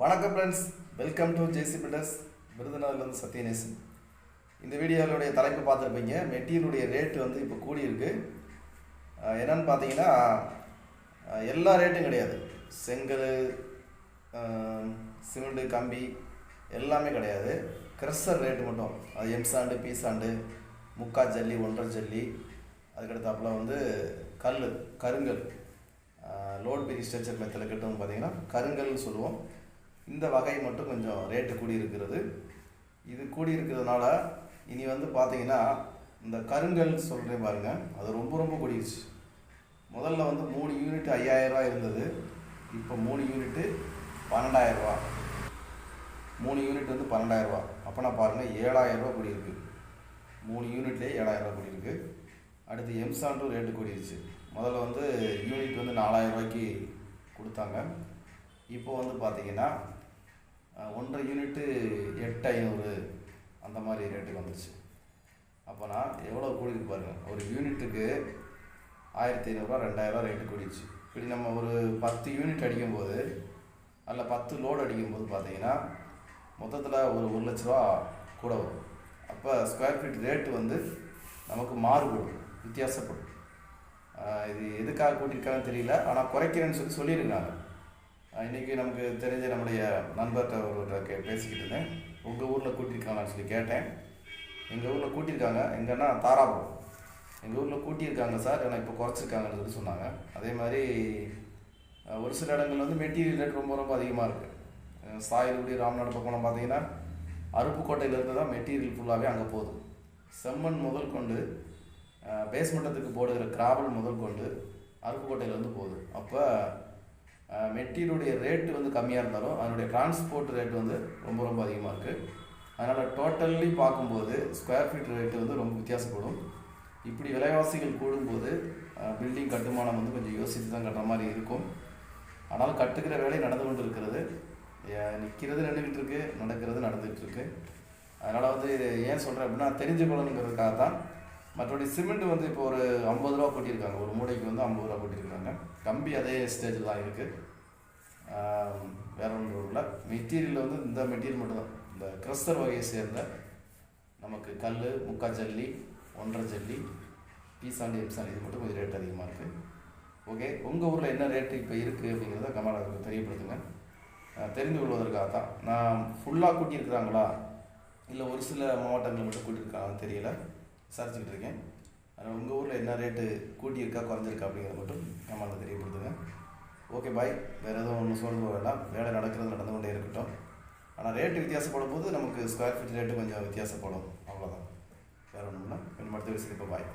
வணக்கம் friends welcome to JC builders விருதுநகர்லேருந்து Sathyanesan. இந்த வீடியோவுடைய தலைப்பு பார்த்துருப்பீங்க. மெட்டீரியலுடைய ரேட்டு வந்து இப்போ கூடியிருக்கு. அஹ் என்னன்னு பார்த்தீங்கன்னா எல்லா ரேட்டும் கிடையாது. செங்கல் சிமெண்ட்டு கம்பி எல்லாமே கிடையாது. க்ரெஷர் ரேட்டு மட்டும். அது எம் சாண்டு பி சாண்டு முக்கா ஜல்லி ஒன்றரை ஜல்லி. அதுக்கடுத்தாப்புல வந்து கல் கருங்கல். லோட் பெரிய ஸ்ட்ரக்சர் மெத்தில் கட்டணும் பார்த்தீங்கன்னா கருங்கல்னு சொல்லுவோம். இந்த வகை மட்டும் கொஞ்சம் ரேட்டு கூடி இருக்கிறது இது கூடி இருக்கிறதுனால இனி வந்து பார்த்தீங்கன்னா இந்த கருங்கல் சொல்கிறேன் பாருங்கள் அது ரொம்ப ரொம்ப கூடிருச்சு. முதல்ல வந்து மூணு யூனிட் ஐயாயிரரூவா இருந்தது. இப்போ மூணு யூனிட்டு பன்னெண்டாயிரரூவா மூணு யூனிட் வந்து பன்னெண்டாயிரரூவா அப்போனா பாருங்கள் ஏழாயிரரூவா கூடியிருக்கு. மூணு யூனிட்லேயே ஏழாயிரரூவா கூடியிருக்கு. அடுத்து எம்சாண்டும் ரேட்டு கூடிருச்சு. முதல்ல வந்து யூனிட் வந்து நாலாயிரரூபாய்க்கு கொடுத்தாங்க. இப்போ வந்து பார்த்தீங்கன்னா ஒன்றரை யூனிட்டு எட்டு ஐநூறு அந்த மாதிரி ரேட்டுக்கு வந்துருச்சு. அப்போனா எவ்வளோ கூடியிருக்கு பாருங்கள் ஒரு யூனிட்டுக்கு ஆயிரத்தி ஐநூறுரூவா ரெண்டாயிரரூவா ரேட்டு கூடிருச்சு. இப்படி நம்ம ஒரு பத்து யூனிட் அடிக்கும்போது அதில் பத்து லோடு அடிக்கும்போது பார்த்தீங்கன்னா மொத்தத்தில் ஒரு ஒரு லட்ச ரூபா கூட வரும். அப்போ ஸ்கொயர் ஃபீட் ரேட்டு வந்து நமக்கு மாறுபடும் வித்தியாசப்படும். இது எதுக்காக கூட்டியிருக்காங்கன்னு தெரியல. ஆனால் குறைக்கிறேன்னு சொல்லி சொல்லியிருக்காங்க. இன்னைக்கு நமக்கு தெரிஞ்ச நம்முடைய நண்பர்கிட்ட ஒரு கே பேசிக்கிட்டு இருந்தேன். உங்கள் ஊரில் கூட்டியிருக்காங்களான்னு சொல்லி கேட்டேன். எங்கள் ஊரில் கூட்டியிருக்காங்க. எங்கன்னா தாராபுரம். எங்கள் ஊரில் கூட்டியிருக்காங்க சார். ஆனால் இப்போ குறைச்சிருக்காங்கன்னு சொல்லி சொன்னாங்க. அதே மாதிரி ஒரு சில இடங்கள் வந்து மெட்டீரியல் ரேட் ரொம்ப ரொம்ப அதிகமாக இருக்குது சாயல்குடி ராம்நாடு பக்கம்லாம் பார்த்தீங்கன்னா அருப்புக்கோட்டையிலேருந்து தான் மெட்டீரியல் ஃபுல்லாகவே அங்கே போகுது. செம்மண் முதல் கொண்டு பேஸ்மட்டத்துக்கு போடுகிற கிராவல் முதல் கொண்டு அருப்புக்கோட்டையிலேருந்து போகுது. அப்போ மெட்டீரியலுடைய ரேட்டு வந்து கம்மியாக இருந்தாலும் அதனுடைய டிரான்ஸ்போர்ட் ரேட் வந்து ரொம்ப ரொம்ப அதிகமாக இருக்குது அதனால் டோட்டல்லி பார்க்கும்போது ஸ்கொயர் ஃபீட் ரேட்டு வந்து ரொம்ப வித்தியாசப்படும். இப்படி விலைவாசிகள் கூடும்போது பில்டிங் கட்டுமானம் வந்து கொஞ்சம் யோசித்து தான் கட்டுற மாதிரி இருக்கும். ஆனால் கட்டுக்கிற வேலை நடந்து கொண்டு இருக்கிறது நிற்கிறது நின்றுக்கிட்டு இருக்கு நடக்கிறது நடந்துகிட்ருக்கு அதனால் வந்து இது ஏன் சொல்கிறேன் அப்படின்னா தெரிஞ்சுக்கணுங்கிறதுக்காக தான். மற்றபடி சிமெண்ட் வந்து இப்போ ஒரு ஐம்பது ரூபா கொட்டியிருக்காங்க. ஒரு மூடைக்கு வந்து ஐம்பது ரூபா கொட்டியிருக்காங்க. கம்பி அதே ஸ்டேஜில் தான் இருக்குது வேற ஒன்றும் இல்லை. மெட்டீரியல் வந்து இந்த மெட்டீரியல் மட்டும்தான். இந்த க்ரஸ்டர் வகையை சேர்ந்த நமக்கு கல் முக்கா ஜல்லி ஒன்றரை ஜல்லி பீசாண்டி எம்சாண்டி இது மட்டும் கொஞ்சம் ரேட் அதிகமாக இருக்குது ஓகே உங்கள் ஊரில் என்ன ரேட்டு இப்போ இருக்குது அப்படிங்கிறத கமெண்ட் தெரியப்படுத்துங்க. தெரிந்து கொள்வதற்காக தான். நான் ஃபுல்லாக கூட்டியிருக்கிறாங்களா? இல்லை ஒரு சில மாவட்டங்கள் மட்டும் கூட்டியிருக்காங்கன்னு தெரியல. விசாரிச்சுக்கிட்டு இருக்கேன். உங்கள் ஊரில் என்ன ரேட்டு கூட்டியிருக்கா குறைஞ்சிருக்கா அப்படிங்கிறத மட்டும் கமெண்ட்டில் தெரியப்படுத்துங்க. ஓகே பாய் வேறு எதுவும் ஒன்றும் சொல்ல வேண்டாம் வேலை நடக்கிறது நடந்து கொண்டே இருக்கட்டும். ஆனால் ரேட்டு வித்தியாசப்படும் போது நமக்கு ஸ்கொயர் ஃபீட் ரேட்டு கொஞ்சம் வித்தியாசப்படும். அவ்வளோதான் வேறு ஒன்றும்னா இல்லை கொஞ்சம் அடுத்த விஷயம் இப்போ பாய்